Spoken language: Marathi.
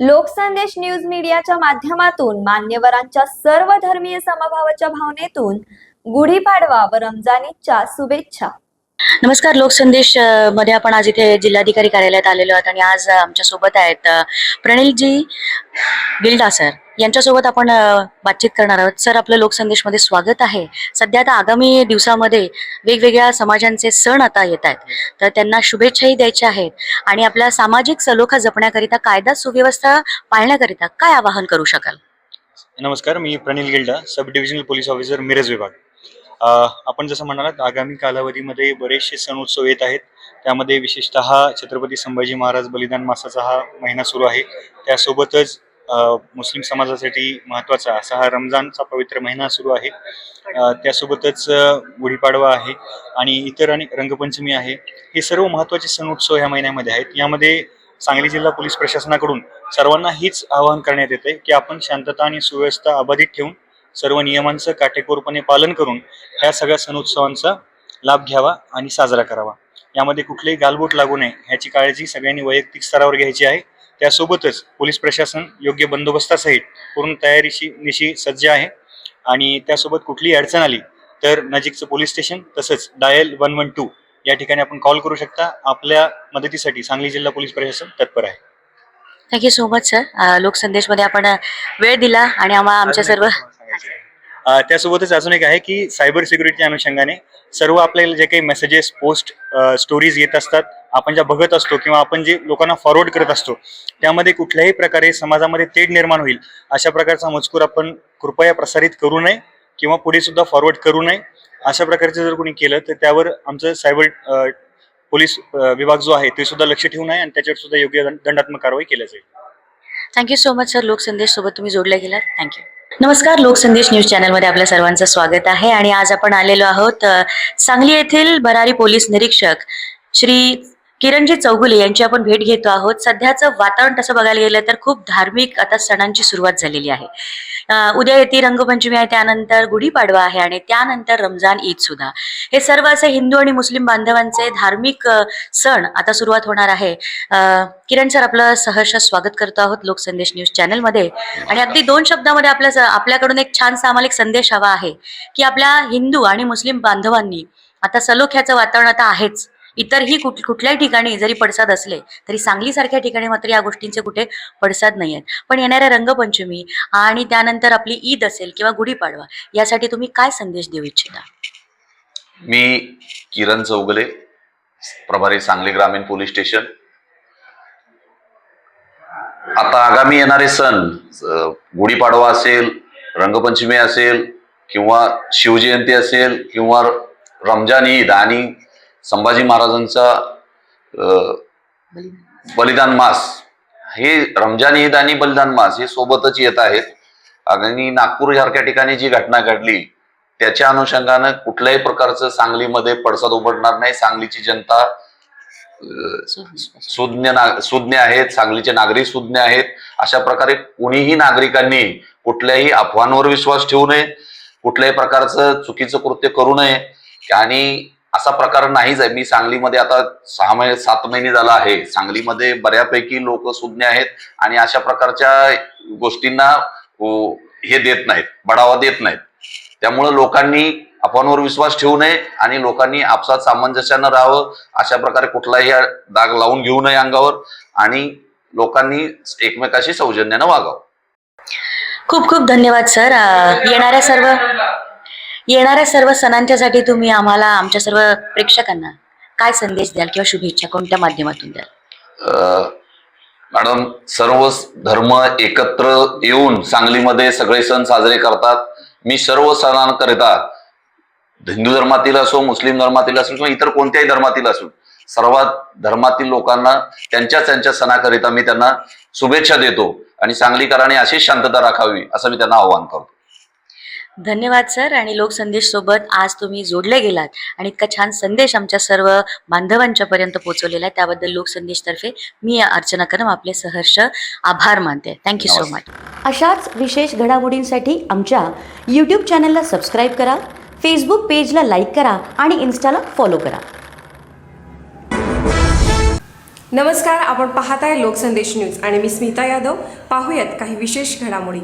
लोकसंदेश न्यूज मीडियाच्या माध्यमातून मान्यवरांच्या सर्व धर्मीय समभावाच्या भावनेतून गुढीपाडवा व रमजानीच्या शुभेच्छा. नमस्कार लोकसंदेशमध्ये आपण आज इथे जिल्हाधिकारी कार्यालयात आलेलो आहोत आणि आज आमच्यासोबत आहेत प्रणिलजी गिल्डा सर. यांच्यासोबत आपण बातचीत करणार आहोत. सर आपलं लोकसंदेशमध्ये स्वागत आहे. सध्या आता आगामी दिवसामध्ये वेगवेगळ्या समाजांचे सण आता येत आहेत. तर त्यांना शुभेच्छाही द्यायच्या आहेत आणि आपल्या सामाजिक सलोखा जपण्याकरिता कायदा सुव्यवस्था पाळण्याकरिता काय आवाहन करू शकाल? नमस्कार मी Pranil Gilda sub divisional police officer Miraj विभाग. आपण जसं म्हणालात आगामी कालावधीमध्ये बरेचसे सण उत्सव येत आहेत. त्यामध्ये विशेषतः छत्रपती संभाजी महाराज बलिदान मासाचा हा महिना सुरू आहे. त्यासोबतच मुस्लिम समाजासाठी महत्त्वाचा असा हा रमजानचा पवित्र महिना सुरू आहे. त्यासोबतच गुढीपाडवा आहे आणि इतर अनेक रंगपंचमी आहे. हे सर्व महत्त्वाचे सण उत्सव ह्या महिन्यामध्ये आहेत. यामध्ये सांगली जिल्हा पोलीस प्रशासनाकडून सर्वांना हीच आवाहन करण्यात येते की आपण शांतता आणि सुव्यवस्था अबाधित ठेवून सर्व नियमांचं काटेकोरपणे पालन करून ह्या सगळ्या सण उत्सवांचा लाभ घ्यावा आणि साजरा करावा. यामध्ये कुठलेही गालबोट लागू नये ह्याची काळजी सगळ्यांनी वैयक्तिक स्तरावर घ्यायची आहे. त्यासोबतच पोलीस प्रशासन योग्य बंदोबस्तासहित पूर्ण तयारीशी निशी सज्ज आहे. आणि त्यासोबत कुठलीही अडचण आली तर नजीकचं पोलीस स्टेशन तसंच डायल वन वन टू या ठिकाणी आपण कॉल करू शकता. आपल्या मदतीसाठी सांगली जिल्हा पोलीस प्रशासन तत्पर आहे. Thank you so much sir लोकसंदेशमध्ये आपण वेळ दिला आणि आम्हा आमच्या सर्व त्यासोबतच अजून एक आहे की सायबर सिक्युरिटीच्या अनुषंगाने सर्व आपल्याला जे काही मेसेजेस पोस्ट स्टोरीज येत असतात आपण ज्या बघत असतो किंवा आपण जे लोकांना फॉरवर्ड करत असतो त्यामध्ये कुठल्याही प्रकारे समाजामध्ये तेढ निर्माण होईल. अशा प्रकारचा मजकूर आपण कृपया प्रसारित करू नये किंवा पुढे सुद्धा फॉरवर्ड करू नये. अशा प्रकारचं जर कोणी केलं तर त्यावर आमचं सायबर पोलीस विभाग जो आहे ते सुद्धा लक्ष ठेवून आहे आणि त्याच्यावर सुद्धा योग्य दंडात्मक कारवाई केल्या जाईल. Thank you so much sir Loksandesh सोबत तुम्ही जोडल्या गेलात. थँक्यू नमस्कार लोकसंदेश न्यूज चॅनलमध्ये आपल्या सर्वांचं स्वागत आहे. आणि आज आपण आलेलो आहोत सांगली येथील भरारी पोलीस निरीक्षक श्री किरणजी चौगुले यांची आपण भेट घेतो आहोत. सध्याचं वातावरण तसं बघायला गेलं तर खूप धार्मिक आता सणांची सुरुवात झालेली आहे. उद्या येते रंगपंचमी आहे त्यानंतर गुढीपाडवा आहे आणि त्यानंतर रमजान ईद सुद्धा. हे सर्व असे हिंदू आणि मुस्लिम बांधवांचे धार्मिक सण आता सुरुवात होणार आहे. किरण सर आपलं सहर्ष स्वागत करतो आहोत लोकसंदेश न्यूज चॅनलमध्ये. आणि अगदी दोन शब्दामध्ये आपल्या आपल्याकडून एक छानसा आम्हाला एक संदेश हवा आहे की आपल्या हिंदू आणि मुस्लिम बांधवांनी आता सलोख्याचं वातावरण आता आहेच. इतरही कुठ कुठल्याही ठिकाणी जरी पडसाद असले तरी सांगलीसारख्या ठिकाणी मात्र या गोष्टींचे कुठे पडसाद नाही आहेत पण येणाऱ्या रंगपंचमी आणि त्यानंतर आपली ईद असेल किंवा गुढीपाडवा यासाठी तुम्ही काय संदेश देऊ इच्छिता? मी किरण चौगले प्रभारी सांगली ग्रामीण पोलीस स्टेशन. आता आगामी येणारे सण गुढीपाडवा असेल रंगपंचमी असेल किंवा शिवजयंती असेल किंवा रमजान ईद आणि संभाजी महाराजांचा बलिदान मास. हे रमजान ईद आणि बलिदान मास हे सोबतच येत आहेत. आणि नागपूर सारख्या ठिकाणी जी घटना घडली त्याच्या अनुषंगानं कुठल्याही प्रकारचं सांगलीमध्ये पडसाद उमटणार नाही. सांगलीची जनता सुज्ञ सुज्ञ आहेत. सांगलीचे नागरिक सुज्ञ आहेत. अशा प्रकारे कुणीही नागरिकांनी कुठल्याही अफवांवर विश्वास ठेवू नये. कुठल्याही प्रकारचं चुकीचं कृत्य करू नये. आणि असा प्रकार नाहीच आहे. मी सांगलीमध्ये आता सहा महिने सात महिने झाला आहे. सांगलीमध्ये बऱ्यापैकी लोक सुज्ञ आहेत आणि अशा प्रकारच्या गोष्टींना हो, हे देत नाहीत बढावा देत नाहीत. त्यामुळं लोकांनी अफवांवर विश्वास ठेवू नये आणि लोकांनी आपसात सामंजस्यानं राहावं अशा प्रकारे कुठलाही दाग लावून घेऊ नये अंगावर आणि लोकांनी एकमेकाशी सौजन्यानं वागावं. खूप खूप धन्यवाद सर. येणाऱ्या सर्व येणाऱ्या सर्व सणांच्यासाठी तुम्ही आम्हाला आमच्या सर्व प्रेक्षकांना काय संदेश द्याल किंवा शुभेच्छा कोणत्या माध्यमातून द्याल? अं, मॅडम सर्व धर्म एकत्र येऊन सांगलीमध्ये सगळे सण साजरे करतात. मी सर्व सणांकरिता हिंदू धर्मातील असो मुस्लिम धर्मातील असो किंवा इतर कोणत्याही धर्मातील असो सर्वात धर्मातील लोकांना त्यांच्या त्यांच्या सणाकरिता मी त्यांना शुभेच्छा देतो आणि सांगलीकरांनी अशीच शांतता राखावी असं मी त्यांना आवाहन करतो. धन्यवाद सर. आणि लोकसंदेश सोबत आज तुम्ही जोडले गेलात आणि इतका छान संदेश आमच्या सर्व बांधवांच्या पर्यंत पोहोचवलेला आहे. त्याबद्दल लोकसंदेशतर्फे मी अर्चना कदम आपले सहर्ष आभार मानते. थँक्यू सो मच अशाच विशेष घडामोडींसाठी आमच्या यूट्यूब चॅनलला सबस्क्राईब करा फेसबुक पेजला लाईक करा आणि इन्स्टाला फॉलो करा. नमस्कार. आपण पाहताय लोकसंदेश न्यूज आणि मी स्मिता यादव. पाहूयात काही विशेष घडामोडी.